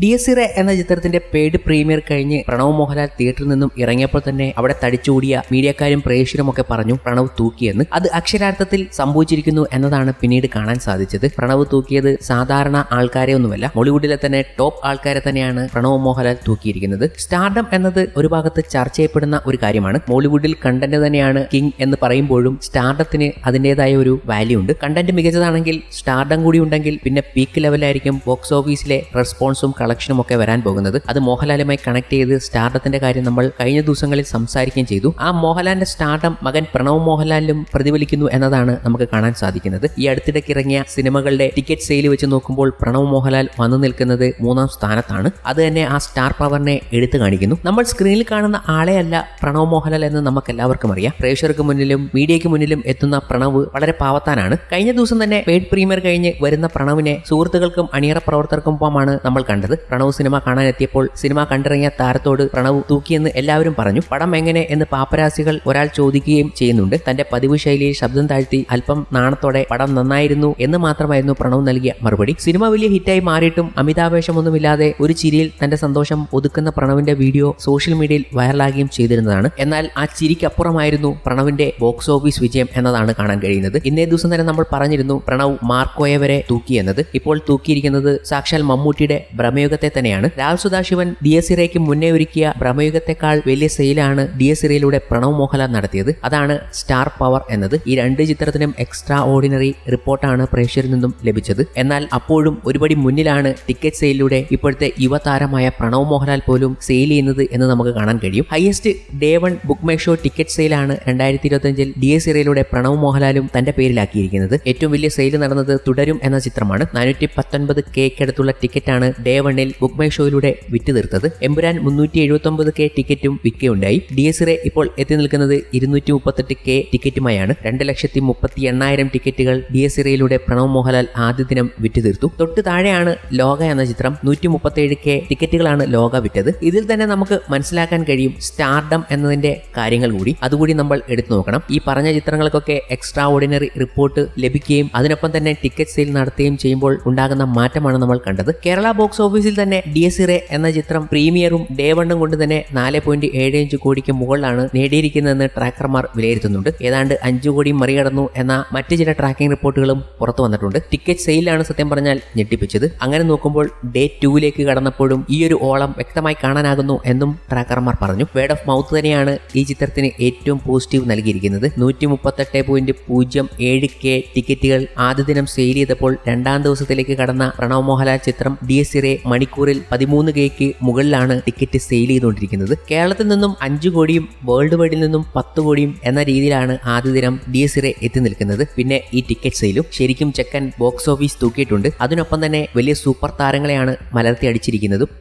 D S ഇറ എന്ന ചിത്രത്തിന്റെ പെയ്ഡ് പ്രീമിയർ കഴിഞ്ഞ് പ്രണവ് മോഹൻലാൽ തിയേറ്ററിൽ നിന്നും ഇറങ്ങിയപ്പോൾ തന്നെ അവിടെ തടിച്ചുകൂടിയ മീഡിയക്കാരും പ്രേക്ഷകരും ഒക്കെ പറഞ്ഞു പ്രണവ് തൂക്കിയെന്ന്. അത് അക്ഷരാർത്ഥത്തിൽ സംഭവിച്ചിരിക്കുന്നു എന്നതാണ് പിന്നീട് കാണാൻ സാധിച്ചത്. പ്രണവ് തൂക്കിയത് സാധാരണ ആൾക്കാരെ ഒന്നുമല്ല ബോളിവുഡിലെ തന്നെ ടോപ്പ് ആൾക്കാരെ തന്നെയാണ് പ്രണവ് മോഹൻലാൽ തൂക്കിയിരിക്കുന്നത്. സ്റ്റാർഡം എന്നത് ഒരു ഭാഗത്ത് ചർച്ച ചെയ്യപ്പെടുന്ന ഒരു കാര്യമാണ്. ബോളിവുഡിൽ കണ്ടന്റ് തന്നെയാണ് കിങ് എന്ന് പറയുമ്പോഴും സ്റ്റാർഡത്തിന് അതിന്റെതായ ഒരു വാല്യൂ ഉണ്ട്. കണ്ടന്റ് മികച്ചതാണെങ്കിൽ സ്റ്റാർഡം കൂടി ഉണ്ടെങ്കിൽ പിന്നെ പീക്ക് ലെവലായിരിക്കും ബോക്സ് ഓഫീസിലെ റെസ്പോൺസും കളക്ഷനും ഒക്കെ വരാൻ പോകുന്നത്. അത് മോഹൻലാലുമായി കണക്ട് ചെയ്ത് സ്റ്റാർഡത്തിന്റെ കാര്യം നമ്മൾ കഴിഞ്ഞ ദിവസങ്ങളിൽ സംസാരിക്കുകയും ചെയ്തു. ആ മോഹൻലാലിന്റെ സ്റ്റാർഡം മകൻ പ്രണവ് മോഹൻലാലിലും പ്രതിഫലിക്കുന്നു എന്നതാണ് നമുക്ക് കാണാൻ സാധിക്കുന്നത്. ഈ അടുത്തിടയ്ക്ക് ഇറങ്ങിയ സിനിമകളുടെ ടിക്കറ്റ് സെയിൽ വെച്ച് നോക്കുമ്പോൾ പ്രണവ് മോഹൻലാൽ വന്നു നിൽക്കുന്നത് മൂന്നാം സ്ഥാനത്താണ്. അത് തന്നെ ആ സ്റ്റാർ പവറിനെ എടുത്തു കാണിക്കുന്നു. നമ്മൾ സ്ക്രീനിൽ കാണുന്ന ആളെയല്ല പ്രണവ് മോഹൻലാൽ എന്ന് നമുക്ക് എല്ലാവർക്കും അറിയാം. പ്രേക്ഷകർക്ക് മുന്നിലും മീഡിയയ്ക്ക് മുന്നിലും എത്തുന്ന പ്രണവ് വളരെ പാവത്താനാണ്. കഴിഞ്ഞ ദിവസം തന്നെ പെയ്ഡ് പ്രീമിയർ കഴിഞ്ഞ് വരുന്ന പ്രണവിനെ സുഹൃത്തുക്കൾക്കും അണിയറ പ്രവർത്തകർക്കൊപ്പമാണ് നമ്മൾ കണ്ടത്. പ്രണവ് സിനിമ കാണാനെത്തിയപ്പോൾ സിനിമ കണ്ടിറങ്ങിയ താരത്തോട് പ്രണവ് തൂക്കിയെന്ന് എല്ലാവരും പറഞ്ഞു. പടം എങ്ങനെ എന്ന് പാപ്പരാസികൾ ഒരാൾ ചോദിക്കുകയും ചെയ്യുന്നുണ്ട്. തന്റെ പതിവ് ശൈലിയിൽ ശബ്ദം താഴ്ത്തി അല്പം നാണത്തോടെ പടം നന്നായിരുന്നു എന്ന് മാത്രമായിരുന്നു പ്രണവ് നൽകിയ മറുപടി. സിനിമ വലിയ ഹിറ്റായി മാറിയിട്ടും അമിതാവേശമൊന്നുമില്ലാതെ ഒരു ചിരിയിൽ തന്റെ സന്തോഷം ഒതുക്കുന്ന പ്രണവിന്റെ വീഡിയോ സോഷ്യൽ മീഡിയയിൽ വൈറലാകുകയും ചെയ്തിരുന്നതാണ്. എന്നാൽ ആ ചിരിക്കപ്പുറമായിരുന്നു പ്രണവിന്റെ ബോക്സ് ഓഫീസ് വിജയം എന്നതാണ് കാണാൻ കഴിയുന്നത്. ഇന്നേ ദിവസം തന്നെ നമ്മൾ പറഞ്ഞിരുന്നു പ്രണവ് മാർക്കോയെ വരെ തൂക്കിയെന്നത്. ഇപ്പോൾ തൂക്കിയിരിക്കുന്നത് സാക്ഷാൽ മമ്മൂട്ടിയുടെ ഭ്രമയുഗത്തെ തന്നെയാണ്. ലാൽ സുദാശിവൻ ഡി എസ് ഇറയ്ക്ക് മുന്നേ ഒരുക്കിയ ബ്രഹ്മയുഗത്തെക്കാൾ വലിയ സെയിലാണ് ഡി എസ് ഇറയിലൂടെ പ്രണവ് മോഹൻലാൽ നടത്തിയത്. അതാണ് സ്റ്റാർ പവർ എന്നത്. ഈ രണ്ട് ചിത്രത്തിനും എക്സ്ട്രാ ഓർഡിനറി റിപ്പോർട്ടാണ് പ്രേക്ഷകരിൽ നിന്നും ലഭിച്ചത്. എന്നാൽ അപ്പോഴും ഒരുപടി മുന്നിലാണ് ടിക്കറ്റ് സെയിലിലൂടെ ഇപ്പോഴത്തെ യുവതാരമായ പ്രണവ് മോഹൻലാൽ പോലും സെയിൽ ചെയ്യുന്നത് എന്ന് നമുക്ക് കാണാൻ കഴിയും. Highest day one Book My Show ticket സെയിലാണ് രണ്ടായിരത്തി ഇരുപത്തിയഞ്ചിൽ ഡി എസ് ഇറയിലൂടെ പ്രണവ് മോഹൻലാലും തന്റെ പേരിലാക്കിയിരിക്കുന്നത്. ഏറ്റവും വലിയ സെയിൽ നടന്നത് തുടരും എന്ന ചിത്രമാണ്. നാനൂറ്റി പത്തൊൻപത് കേക്കടുത്തുള്ള ടിക്കറ്റാണ് ഡേ വണ്ണിൽ ബുക്ക് മൈ ഷോയിലൂടെ വിറ്റ് തീർത്തത് എമ്പുരാൻ മുന്നൂറ്റി എഴുപത്തി കെ ടിക്കറ്റും വിൽക്കുകയുണ്ടായി. ഡി എസ് റേ ഇപ്പോൾ എത്തി നിൽക്കുന്നത് ഇരുന്നൂറ്റി മുപ്പത്തെട്ട് കെ ടിക്കറ്റുമായാണ്. രണ്ട് ലക്ഷത്തി മുപ്പത്തി എണ്ണായിരം ടിക്കറ്റുകൾ ഡി എസ് ഇറയിലൂടെ പ്രണവ് മോഹൻലാൽ ആദ്യ ദിനം വിറ്റ് തീർത്തു തൊട്ട് താഴെയാണ് ലോക എന്ന ചിത്രം. നൂറ്റി മുപ്പത്തേഴ് കെ ടിക്കറ്റുകളാണ് ലോക വിറ്റത്. ഇതിൽ തന്നെ നമുക്ക് മനസ്സിലാക്കാൻ കഴിയും സ്റ്റാർഡം എന്നതിന്റെ കാര്യങ്ങൾ കൂടി. അതുകൂടി നമ്മൾ എടുത്തു നോക്കണം. ഈ പറഞ്ഞ ചിത്രങ്ങൾക്കൊക്കെ എക്സ്ട്രാ ഓർഡിനറി റിപ്പോർട്ട് ലഭിക്കുകയും അതിനൊപ്പം തന്നെ ടിക്കറ്റ് സെയിൽ നടത്തുകയും ചെയ്യുമ്പോൾ ഉണ്ടാകുന്ന മാറ്റമാണ് നമ്മൾ കണ്ടത്. കേരള ബോക്സ് ഓഫീസിൽ തന്നെ ഡി എസ് ഇറേ എന്ന ചിത്രം പ്രീമിയറും ഡേ വണ്ണും കൊണ്ട് തന്നെ നാല് പോയിന്റ് ഏഴ് അഞ്ച് കോടിക്ക് മുകളിലാണ് നേടിയിരിക്കുന്നതെന്ന് ട്രാക്കർമാർ വിലയിരുത്തുന്നുണ്ട്. ഏതാണ്ട് അഞ്ചു കോടി മറികടന്നു എന്ന മറ്റ് ചില ട്രാക്കിംഗ് റിപ്പോർട്ടുകളും പുറത്തു വന്നിട്ടുണ്ട്. ടിക്കറ്റ് സെയിലാണ് സത്യം പറഞ്ഞാൽ ഞെട്ടിപ്പിച്ചത്. അങ്ങനെ നോക്കുമ്പോൾ ഡേ ടൂവിലേക്ക് കടന്നപ്പോഴും ഈ ഒരു ഓളം വ്യക്തമായി കാണാനാകുന്നു എന്നും ട്രാക്കർമാർ പറഞ്ഞു. വേർഡ് ഓഫ് മൗത്ത് തന്നെയാണ് ഈ ചിത്രത്തിന് ഏറ്റവും പോസിറ്റീവ് നൽകിയിരിക്കുന്നത്. നൂറ്റി മുപ്പത്തെട്ട് പോയിന്റ് പൂജ്യം ഏഴ് കെ ടിക്കറ്റുകൾ ആദ്യ ദിനം സെയിൽ ചെയ്തപ്പോൾ രണ്ടാം ദിവസത്തിലേക്ക് കടന്ന പ്രണവ് മോഹൻലാൽ ചിത്രം ഡി എസ് മണിക്കൂറിൽ പതിമൂന്ന് കെക്ക് മുകളിലാണ് ടിക്കറ്റ് സെയിൽ ചെയ്തുകൊണ്ടിരിക്കുന്നത്. കേരളത്തിൽ നിന്നും അഞ്ചു കോടിയും വേൾഡ് വൈഡിൽ നിന്നും പത്ത് കോടിയും എന്ന രീതിയിലാണ് ആദ്യ ദിനം ഡി എസ് ഇറെ എത്തി നിൽക്കുന്നത്. പിന്നെ ഈ ടിക്കറ്റ് സെയിലും ശരിക്കും ചെക്കൻ ബോക്സ് ഓഫീസ് തൂക്കിയിട്ടുണ്ട്. അതിനൊപ്പം തന്നെ വലിയ സൂപ്പർ താരങ്ങളെയാണ് മലർത്തി അടിച്ചിരിക്കുന്നതും.